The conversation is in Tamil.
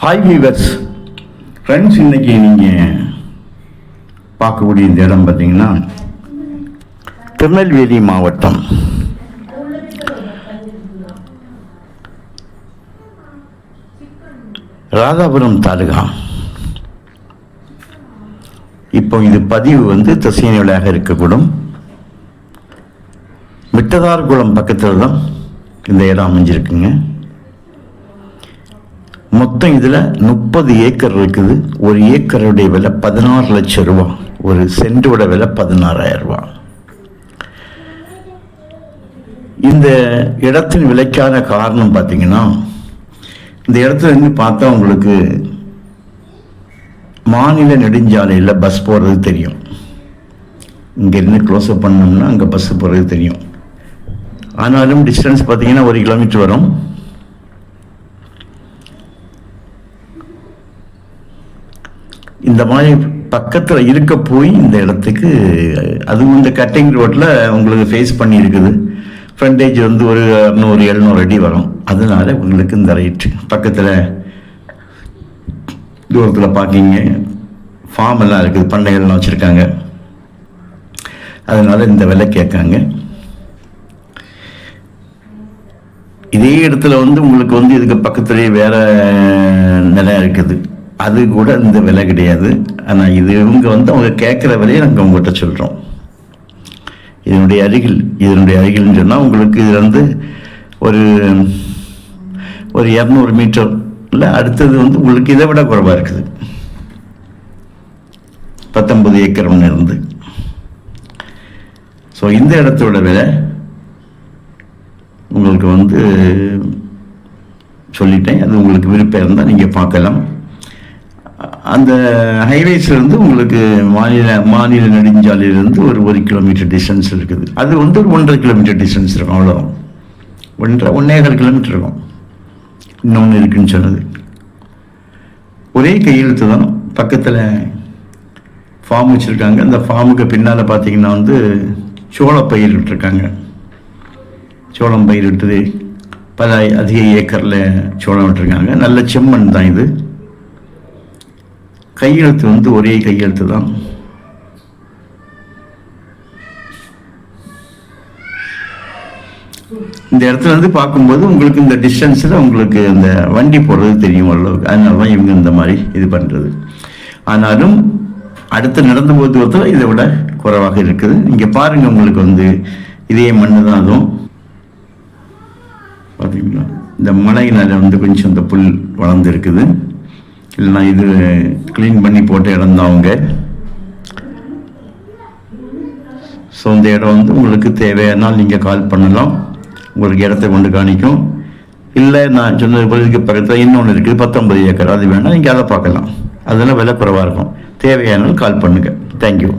ஹாய் வீவர்ஸ் ஃப்ரெண்ட்ஸ் இன்றைக்கி நீங்கள் பார்க்கக்கூடிய இந்த இடம் பார்த்தீங்கன்னா திருநெல்வேலி மாவட்டம். ராதாபுரம் தாலுகா. இப்போ இது பதிவு வந்து திசையனியாக இருக்கக்கூடும். மிட்டதார்குளம் பக்கத்தில் தான் இந்த இடம் அமைஞ்சிருக்குங்க. மொத்தம் இதில் முப்பது ஏக்கர் இருக்குது. ஒரு ஏக்கருடைய விலை பதினாறு லட்சம் ரூபா. ஒரு சென்டோட விலை பதினாறாயிரம் ரூபா. இந்த இடத்தின் விலைக்கான காரணம் பார்த்தீங்கன்னா இந்த இடத்துல இருந்து பார்த்தா உங்களுக்கு மாநில நெடுஞ்சாலையில் பஸ் போகிறது தெரியும். இங்கேருந்து க்ளோஸ் அப் பண்ணோம்னா அங்கே பஸ் போகிறது தெரியும். ஆனாலும் டிஸ்டன்ஸ் பார்த்தீங்கன்னா ஒரு கிலோமீட்டர் வரும். இந்த மாதிரி பக்கத்தில் இருக்க போய் இந்த இடத்துக்கு அதுவும் இந்த கட்டிங் ரோட்டில் உங்களுக்கு ஃபேஸ் பண்ணி இருக்குது. ஃப்ரண்டேஜ் வந்து ஒரு அறுநூறு எழுநூறு அடி வரும். அதனால உங்களுக்கு இந்த ரைட்டு பக்கத்தில் தூரத்தில் பார்க்கிங்க ஃபார்ம் எல்லாம் இருக்குது பண்ணைகள்லாம் வச்சுருக்காங்க. அதனால இந்த விலை கேட்காங்க. இதே இடத்துல வந்து உங்களுக்கு வந்து இதுக்கு பக்கத்துலேயே வேறு நிலம் இருக்குது. அது கூட இந்த விலை கிடையாது. ஆனால் இது இவங்க வந்து அவங்க கேட்குற விலையை நாங்கள் உங்கள்கிட்ட சொல்கிறோம் இதனுடைய அருகில் இதனுடைய அருகில்னு சொன்னால் உங்களுக்கு இது வந்து ஒரு ஒரு இரநூறு மீட்டர். இல்லை அடுத்தது வந்து உங்களுக்கு இதை விட குறைவாக இருக்குது. பத்தொன்பது ஏக்கர் ஒன்று இருந்து. ஸோ இந்த இடத்தோட விலை உங்களுக்கு வந்து சொல்லிட்டேன். அது உங்களுக்கு விருப்பம் இருந்தால் நீங்கள் பார்க்கலாம். அந்த ஹைவேஸ்லேருந்து உங்களுக்கு மாநில மாநில நெடுஞ்சாலையிலேருந்து ஒரு ஒரு கிலோமீட்டர் டிஸ்டன்ஸ் இருக்குது. அது வந்து ஒரு ஒன்றரை கிலோமீட்டர் டிஸ்டன்ஸ் இருக்கும் அவ்வளோ ஒன்றரை ஒன்னேகால் கிலோமீட்டர் இருக்கும். இன்னொன்று இருக்குன்னு சொன்னது. ஒரே கையெழுத்து தான். பக்கத்தில் ஃபார்ம் வச்சுருக்காங்க. அந்த ஃபார்முக்கு பின்னால் பார்த்தீங்கன்னா வந்து சோள விட்டுருக்காங்க. சோளம் பயிரிட்டது பல அதிக ஏக்கரில் சோளம் விட்டுருக்காங்க. நல்ல செம்மண் தான் இது. கையெழுத்து வந்து ஒரே கையெழுத்து தான். இந்த இடத்துல இருந்து பார்க்கும்போது உங்களுக்கு இந்த டிஸ்டன்ஸில் உங்களுக்கு இந்த வண்டி போடுறது தெரியும் ஓரளவுக்கு. அதனால தான் இவங்க இந்த மாதிரி இது பண்ணுறது ஆனாலும் அடுத்து நடந்து போது ஒருத்தர் இதை விட குறைவாக இருக்குது. இங்கே பாருங்கள் உங்களுக்கு வந்து இதே மண்ணு தான் அதுவும். பார்த்தீங்களா இந்த மலையினால் வந்து கொஞ்சம் இந்த புல் வளர்ந்து இருக்குது. இல்லைனா இது க்ளீன் பண்ணி போட்ட இடம் தான் அவங்க. ஸோ இந்த இடம் வந்து உங்களுக்கு தேவையானால் நீங்கள் கால் பண்ணலாம். உங்களுக்கு இடத்த கொண்டு காணிக்கும். இல்லை நான் சொன்னது போல இதுக்கு பக்கத்தில் இன்னொன்று இருக்குது பத்தொன்பது ஏக்கர். அது வேணால் நீங்கள் அதை பார்க்கலாம். அதெல்லாம் விலை குறைவாக இருக்கும். தேவையானால் கால் பண்ணுங்கள் தேங்க்யூ